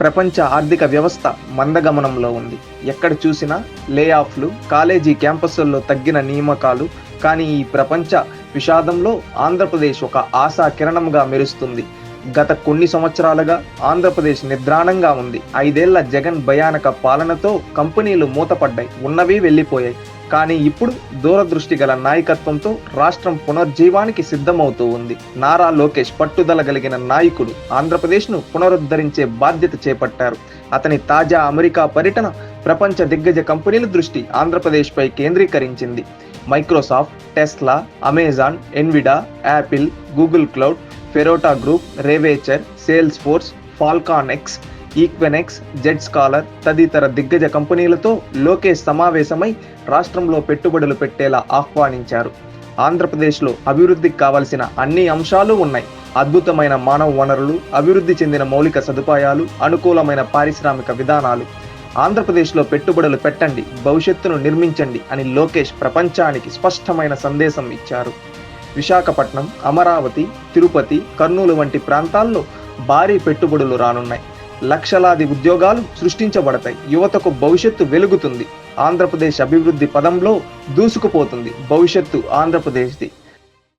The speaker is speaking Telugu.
ప్రపంచ ఆర్థిక వ్యవస్థ మందగమనంలో ఉంది. ఎక్కడ చూసినా లే ఆఫ్లు కాలేజీ క్యాంపస్ల్లో తగ్గిన నియామకాలు కానీ ఈ ప్రపంచ విషాదంలో ఆంధ్రప్రదేశ్ ఒక ఆశా కిరణంగా మెరుస్తుంది. గత కొన్ని సంవత్సరాలుగా ఆంధ్రప్రదేశ్ నిద్రాణంగా ఉంది. ఐదేళ్ళ జగన్ భయానక పాలనతో కంపెనీలు మూతపడ్డాయి. ఉన్నవి వెళ్ళిపోయాయి. కానీ ఇప్పుడు దూరదృష్టి గల నాయకత్వంతో రాష్ట్రం పునర్జీవానికి సిద్ధమవుతూ ఉంది. నారా లోకేష్ పట్టుదల కలిగిన నాయకుడు ఆంధ్రప్రదేశ్ను పునరుద్ధరించే బాధ్యత చేపట్టారు. అతని తాజా అమెరికా పర్యటన ప్రపంచ దిగ్గజ కంపెనీల దృష్టి ఆంధ్రప్రదేశ్పై కేంద్రీకరించింది. Microsoft Tesla Amazon Nvidia Apple Google cloud ఫెరోటా group Revature Salesforce Falcon X Equinix Zscaler తదితర దిగ్గజ కంపెనీలతో లోకేష్ సమావేశమై రాష్ట్రంలో పెట్టుబడులు పెట్టేలా ఆహ్వానించారు. ఆంధ్రప్రదేశ్లో అభివృద్ధికి కావలసిన అన్ని అంశాలు ఉన్నాయి. అద్భుతమైన మానవ వనరులు అభివృద్ధి చెందిన మౌలిక సదుపాయాలు అనుకూలమైన పారిశ్రామిక విధానాలు. ఆంధ్రప్రదేశ్లో పెట్టుబడులు పెట్టండి భవిష్యత్తును నిర్మించండి అని లోకేష్ ప్రపంచానికి స్పష్టమైన సందేశం ఇచ్చారు. విశాఖపట్నం అమరావతి తిరుపతి కర్నూలు వంటి ప్రాంతాల్లో భారీ పెట్టుబడులు రానున్నాయి. లక్షలాది ఉద్యోగాలు సృష్టించబడతాయి. యువతకు భవిష్యత్తు వెలుగుతుంది. ఆంధ్రప్రదేశ్ అభివృద్ధి పదంలో దూసుకుపోతుంది. భవిష్యత్తు ఆంధ్రప్రదేశ్ది.